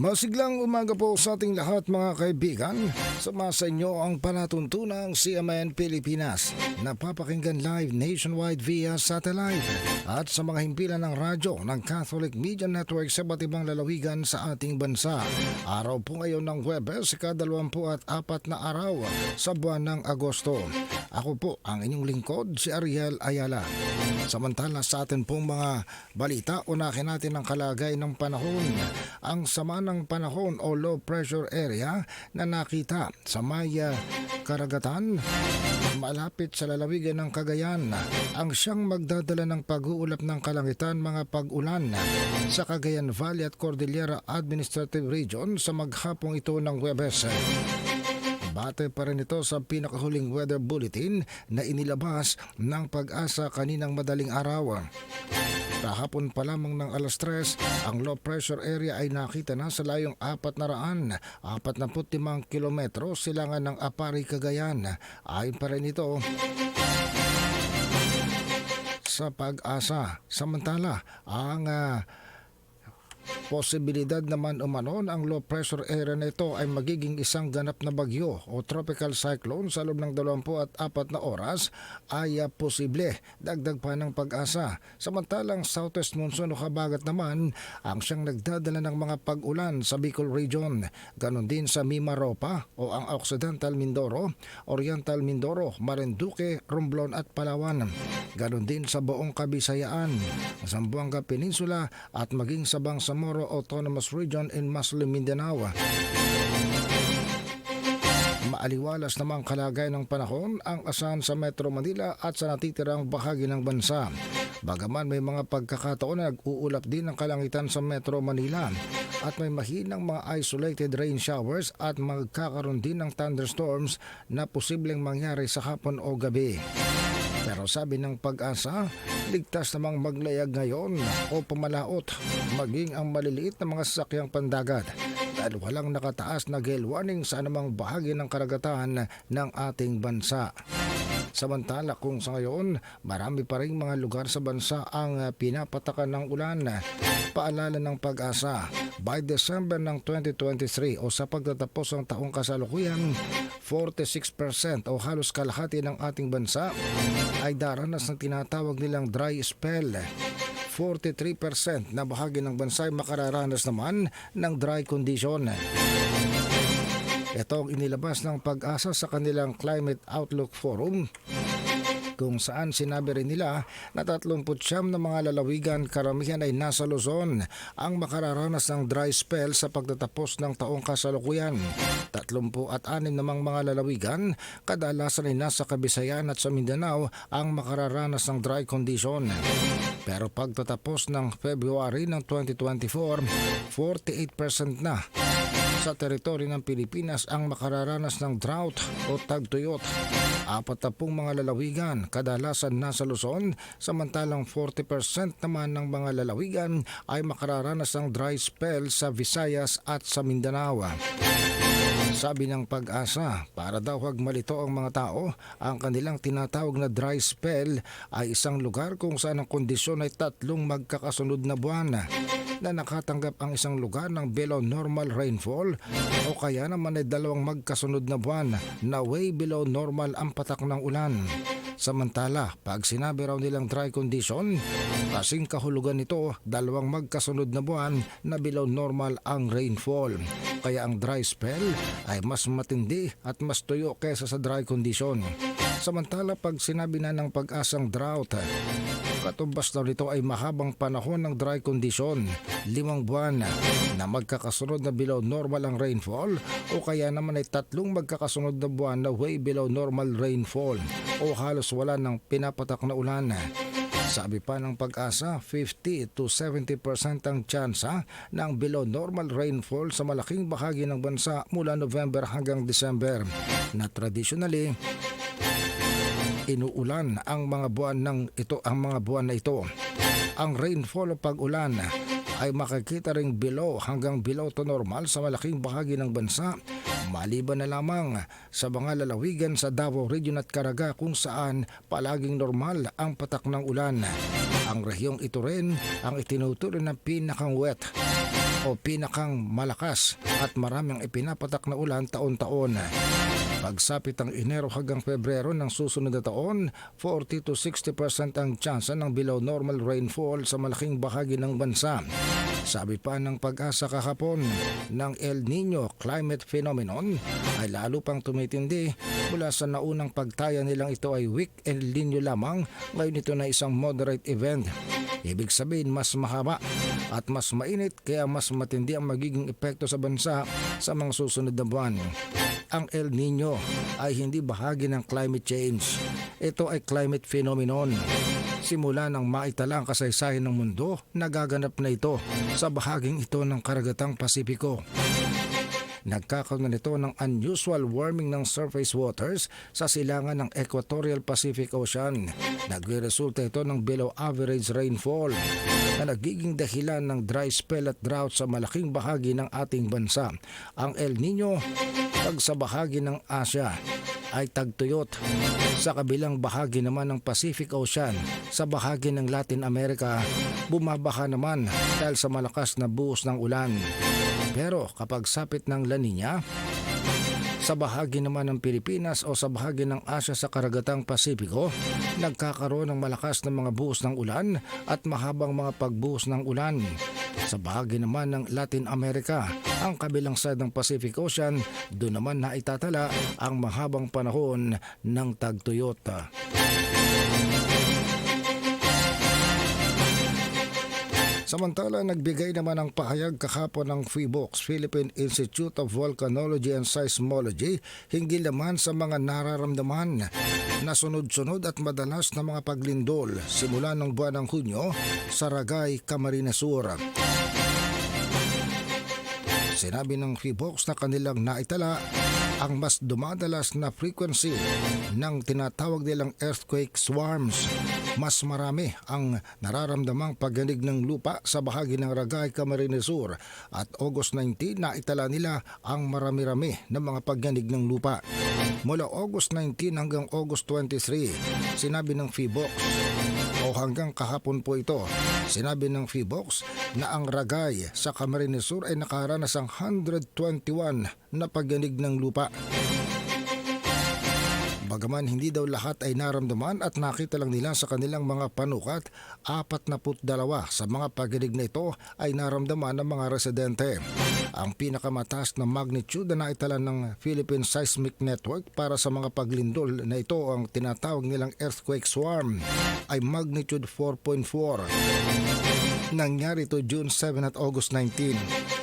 Masiglang umaga po sa ating lahat mga kaibigan. Sumasa inyo ang palatuntunang CMN Pilipinas. Napapakinggan live nationwide via satellite at sa mga himpilan ng radyo ng Catholic Media Network sa iba't ibang lalawigan sa ating bansa. Araw po ngayon ng Webes, ikadalawampu at apat na araw sa buwan ng Agosto. Ako po ang inyong lingkod, si Ariel Ayala. Samantala sa atin pong mga balita, unahin natin ang kalagay ng panahon. Ang sama ng panahon o low pressure area na nakita sa Maya Karagatan malapit sa lalawigan ng Cagayan ang siyang magdadala ng pag-uulap ng kalangitan mga pag-ulan sa Cagayan Valley at Cordillera Administrative Region sa maghapong ito ng Webes. Bate pa rin ito sa pinakahuling weather bulletin na inilabas ng pag-asa kaninang madaling araw. Kahapon pa lamang ng alas 3, ang low pressure area ay nakita na sa layong 400, 45 kilometro silangan ng Apari, Cagayan. Ayon pa rin ito sa pag-asa. Samantala, ang ah, Posibilidad naman umano na ang low pressure area na ito ay magiging isang ganap na bagyo o tropical cyclone sa loob ng 24 na oras ay uh, posible. Dagdag pa ng pag-asa. Samantalang southwest monsoon o habagat naman ang siyang nagdadala ng mga pag-ulan sa Bicol Region. Ganon din sa Mimaropa o ang Occidental Mindoro, Oriental Mindoro, Marinduque, Romblon at Palawan. Ganon din sa buong Kabisayaan, Zamboanga Peninsula at maging sa Bangsamoro Autonomous Region in Maslim, Mindanao. Maaliwalas namang kalagay ng panahon ang asahan sa Metro Manila at sa natitirang bahagi ng bansa. Bagaman may mga pagkakataon na nag-uulap din ang kalangitan sa Metro Manila at may mahinang mga isolated rain showers at magkakaroon din ng thunderstorms na posibleng mangyari sa hapon o gabi. Pero sabi ng pag-asa, ligtas namang maglayag ngayon o pamalaot maging ang maliliit na mga sasakyang pandagat dahil walang nakataas na gale warning sa anumang bahagi ng karagatan ng ating bansa. Samantala kung sa ngayon, marami pa rin mga lugar sa bansa ang ah, pinapatakan ng ulan. Paalala ng pag-asa, by December ng 2023 o sa pagtatapos ng taong kasalukuyan, 46% o halos kalahati ng ating bansa ay daranas ng tinatawag nilang dry spell. 43% na bahagi ng bansa ay makararanas naman ng dry condition. Ito ang inilabas ng pag-asa sa kanilang Climate Outlook Forum kung saan sinabi rin nila na 39 na mga lalawigan karamihan ay nasa Luzon ang makararanas ng dry spell sa pagtatapos ng taong kasalukuyan. 36 namang mga lalawigan kadalasan ay nasa Kabisayan at sa Mindanao ang makararanas ng dry condition. Pero pagtatapos ng February ng 2024, 48% na sa teritoryo ng Pilipinas ang makararanas ng drought o tagtuyot. Apat na pong mga lalawigan, kadalasan nasa Luzon, samantalang 40% naman ng mga lalawigan ay makararanas ng dry spell sa Visayas at sa Mindanao. Sabi ng pag-asa, para daw huwag malito ang mga tao, ang kanilang tinatawag na dry spell ay isang lugar kung saan ang kondisyon ay tatlong magkakasunod na buwan na nakatanggap ang isang lugar ng below normal rainfall o kaya naman ay dalawang magkasunod na buwan na way below normal ang patak ng ulan. Samantala, pag sinabi raw nilang dry condition, kasing kahulugan nito dalawang magkasunod na buwan na below normal ang rainfall. Kaya ang dry spell ay mas matindi at mas tuyo kaysa sa dry condition. Samantala pag sinabi na ng pag-asang drought, katumbas daw nito ay mahabang panahon ng dry condition, limang buwan na magkakasunod na below normal ang rainfall o kaya naman ay tatlong magkakasunod na buwan na way below normal rainfall o halos wala ng pinapatak na ulan. Sabi pa ng pag-asa, 50 to 70% ang tsansa ng below normal rainfall sa malaking bahagi ng bansa mula November hanggang December na traditionally inuulan ang mga buwan ng ito ang mga buwan na ito. Ang rainfall o pag-ulan ay makikita ring below hanggang below to normal sa malaking bahagi ng bansa maliban na lamang sa mga lalawigan sa Davao Region at Caraga kung saan palaging normal ang patak ng ulan. Ang rehiyong ito rin ang itinutuloy na pinakang wet o pinakang malakas at maraming ipinapatak na ulan taon-taon. Pagsapit ang Enero hanggang Pebrero ng susunod na taon, 40 to 60% ang tsansa ng below normal rainfall sa malaking bahagi ng bansa. Sabi pa ng pag-asa kahapon ng El Nino climate phenomenon ay lalo pang tumitindi mula sa naunang pagtaya nilang ito ay weak El Nino lamang, ngayon ito na isang moderate event. Ibig sabihin mas mahaba at mas mainit kaya mas matindi ang magiging epekto sa bansa sa mga susunod na buwan. Ang El Nino ay hindi bahagi ng climate change. Ito ay climate phenomenon. Simula ng maitala ang kasaysayan ng mundo, nagaganap na ito sa bahaging ito ng karagatang Pasipiko. Nagkakaroon nito ng unusual warming ng surface waters sa silangan ng Equatorial Pacific Ocean. Nagre-resulta ito ng below average rainfall na nagiging dahilan ng dry spell at drought sa malaking bahagi ng ating bansa. Ang El Nino pag sa bahagi ng Asia ay tagtuyot. Sa kabilang bahagi naman ng Pacific Ocean, sa bahagi ng Latin America, bumabaha naman dahil sa malakas na buhos ng ulan. Pero kapag sapit ng La Nina, sa bahagi naman ng Pilipinas o sa bahagi ng Asya sa karagatang Pasipiko, nagkakaroon ng malakas na mga buhos ng ulan at mahabang mga pagbuhos ng ulan. Sa bahagi naman ng Latin America, ang kabilang side ng Pacific Ocean, doon naman na itatala ang mahabang panahon ng tagtuyot. Samantala, nagbigay naman ng pahayag kahapon ng Freebox Philippine Institute of Volcanology and Seismology hinggil naman sa mga nararamdaman na sunod-sunod at madalas na mga paglindol simula ng buwan ng Hunyo sa Ragay, Camarines Sur. Sinabi ng Freebox na kanilang naitala ang mas dumadalas na frequency ng tinatawag nilang earthquake swarms. Mas marami ang nararamdamang pagyanig ng lupa sa bahagi ng Ragay, Camarines Sur at August 19 na itala nila ang marami-rami na mga pagyanig ng lupa. Mula August 19 hanggang August 23, sinabi ng Freebox o hanggang kahapon po ito. Sinabi ng Feebox na ang Ragay sa Camarines Sur ay nakaranas ng 121 na pagyanig ng lupa. Bagaman hindi daw lahat ay naramdaman at nakita lang nila sa kanilang mga panukat, 42 sa mga pagyanig na ito ay naramdaman ng mga residente. Ang pinakamataas na magnitude na naitala ng Philippine Seismic Network para sa mga paglindol na ito ang tinatawag nilang earthquake swarm ay magnitude 4.4. Nangyari ito June 7 at August 19.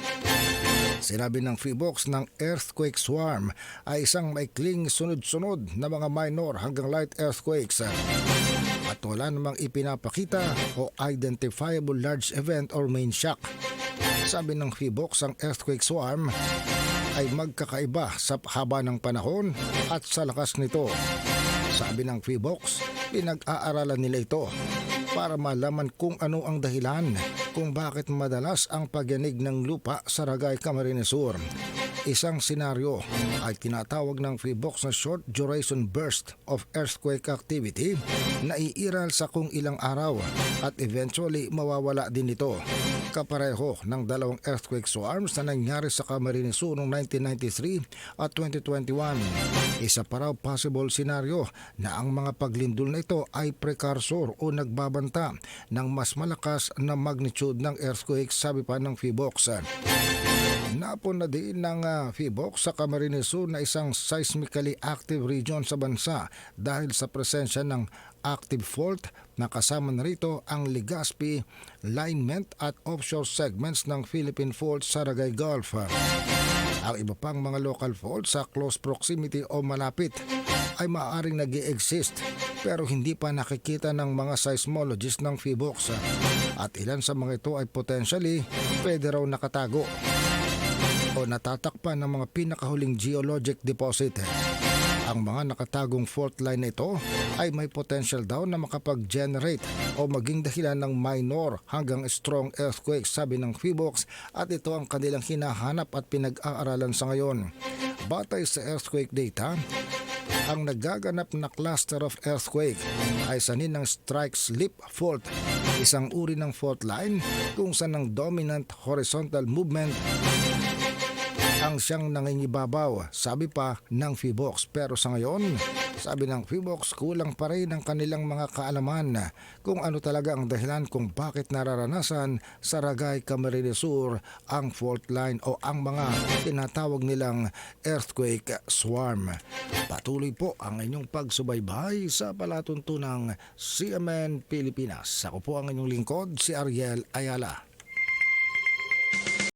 Sinabi ng Freebox ng earthquake swarm ay isang maikling sunod-sunod na mga minor hanggang light earthquakes at wala namang ipinapakita o identifiable large event or main shock. Sabi ng Freebox ang earthquake swarm ay magkakaiba sa haba ng panahon at sa lakas nito. Sabi ng Freebox, pinag-aaralan nila ito para malaman kung ano ang dahilan kung bakit madalas ang pagyanig ng lupa sa Ragay, Camarines Sur. Isang senaryo ay tinatawag ng Freebox na short duration burst of earthquake activity na iiral sa kung ilang araw at eventually mawawala din ito. Kapareho ng dalawang earthquake swarms na nangyari sa Camarines Sur noong 1993 at 2021. Isa pa raw possible senaryo na ang mga paglindol na ito ay precursor o nagbabanta ng mas malakas na magnitude ng earthquake sabi pa ng Feebox. Napon na din ng uh, Feebox sa Camarines Sur na isang seismically active region sa bansa dahil sa presensya ng active fault na kasama na rito ang Legazpi, linement at offshore segments ng Philippine Fault sa Ragay Gulf. Ang iba pang mga local faults sa close proximity o malapit ay maaaring nag exist pero hindi pa nakikita ng mga seismologists ng Feebox at ilan sa mga ito ay potentially pwede raw nakatago o natatakpan ng mga pinakahuling geologic deposit. Ang mga nakatagong fault line na ito ay may potential daw na makapag-generate o maging dahilan ng minor hanggang strong earthquake sabi ng Feebox at ito ang kanilang hinahanap at pinag-aaralan sa ngayon. Batay sa earthquake data, ang nagaganap na cluster of earthquake ay sanin ng strike slip fault, isang uri ng fault line kung saan ang dominant horizontal movement ang siyang nangingibabaw, sabi pa ng Fibox. Pero sa ngayon, sabi ng Fibox, kulang pa rin ang kanilang mga kaalaman kung ano talaga ang dahilan kung bakit nararanasan sa Ragay, Camarines Sur ang fault line o ang mga tinatawag nilang earthquake swarm. Patuloy po ang inyong pagsubaybay sa palatuntunang CMN Pilipinas. Ako po ang inyong lingkod, si Ariel Ayala.